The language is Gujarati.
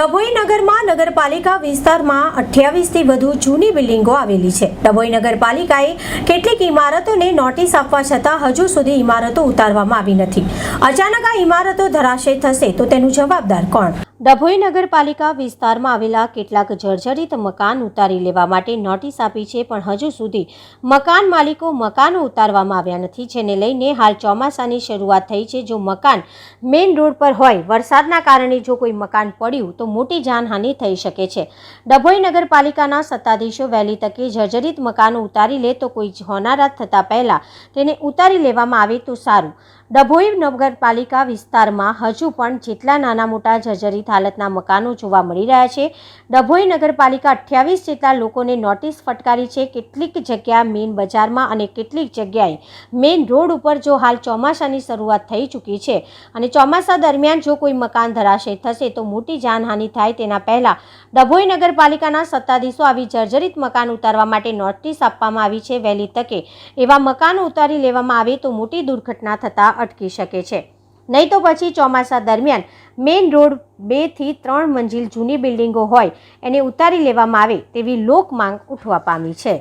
ડભોઈ નગરમાં નગરપાલિકા વિસ્તારમાં અઠ્યાવીસથી વધુ જૂની બિલ્ડિંગો આવેલી છે. ડભોઈ નગરપાલિકાએ કેટલીક ઇમારતોને નોટિસ આપવા છતાં હજુ સુધી ઇમારતો ઉતારવામાં આવી નથી. અચાનક આ ઇમારતો ધરાશય થશે તો તેનું જવાબદાર કોણ? ડભોઈ નગરપાલિકા વિસ્તારમાં આવેલા કેટલાક જર્જરિત મકાન ઉતારી લેવા માટે નોટિસ આપી છે, પણ હજુ સુધી મકાન માલિકો મકાનો ઉતારવામાં આવ્યા નથી, જેને લઈને હાલ ચોમાસાની શરૂઆત થઈ છે. જો મકાન મેઇન રોડ પર હોય, વરસાદના કારણે જો કોઈ મકાન પડ્યું, તો મોટી જાનહાનિ થઈ શકે છે. ડભોઈ નગરપાલિકાના સત્તાધીશો વહેલી તકે જર્જરિત મકાનો ઉતારી લે, તો કોઈ હોનારત થતાં પહેલાં તેને ઉતારી લેવામાં આવે તો સારું. ડભોઈ નગરપાલિકા વિસ્તારમાં હજુ પણ જેટલા નાના મોટા જર્જરિત હાલતના મકાનો જોવા મળી રહ્યા છે, ડભોઈ નગરપાલિકા અઠ્યાવીસ જેટલા લોકોને નોટિસ ફટકારી છે, કેટલીક જગ્યા મેઇન બજારમાં અને કેટલીક જગ્યાએ મેઇન રોડ ઉપર જો હાલ ચોમાસાની શરૂઆત થઈ ચૂકી છે અને ચોમાસા દરમિયાન જો કોઈ મકાન ધરાશે થશે તો મોટી જાનહાનિ થાય તેના પહેલાં ડભોઈ નગરપાલિકાના સત્તાધીશો આવી જર્જરિત મકાન ઉતારવા માટે નોટિસ આપવામાં આવી છે. વહેલી તકે એવા મકાનો ઉતારી લેવામાં આવે તો મોટી દુર્ઘટના થતાં અટકી શકે છે. નહીં તો પછી ચોમાસા દરમિયાન મેઇન રોડ બેથી ત્રણ મંજિલ જૂની બિલ્ડિંગો હોય, એને ઉતારી લેવામાં આવે તેવી લોક માંગ ઉઠવા પામી છે.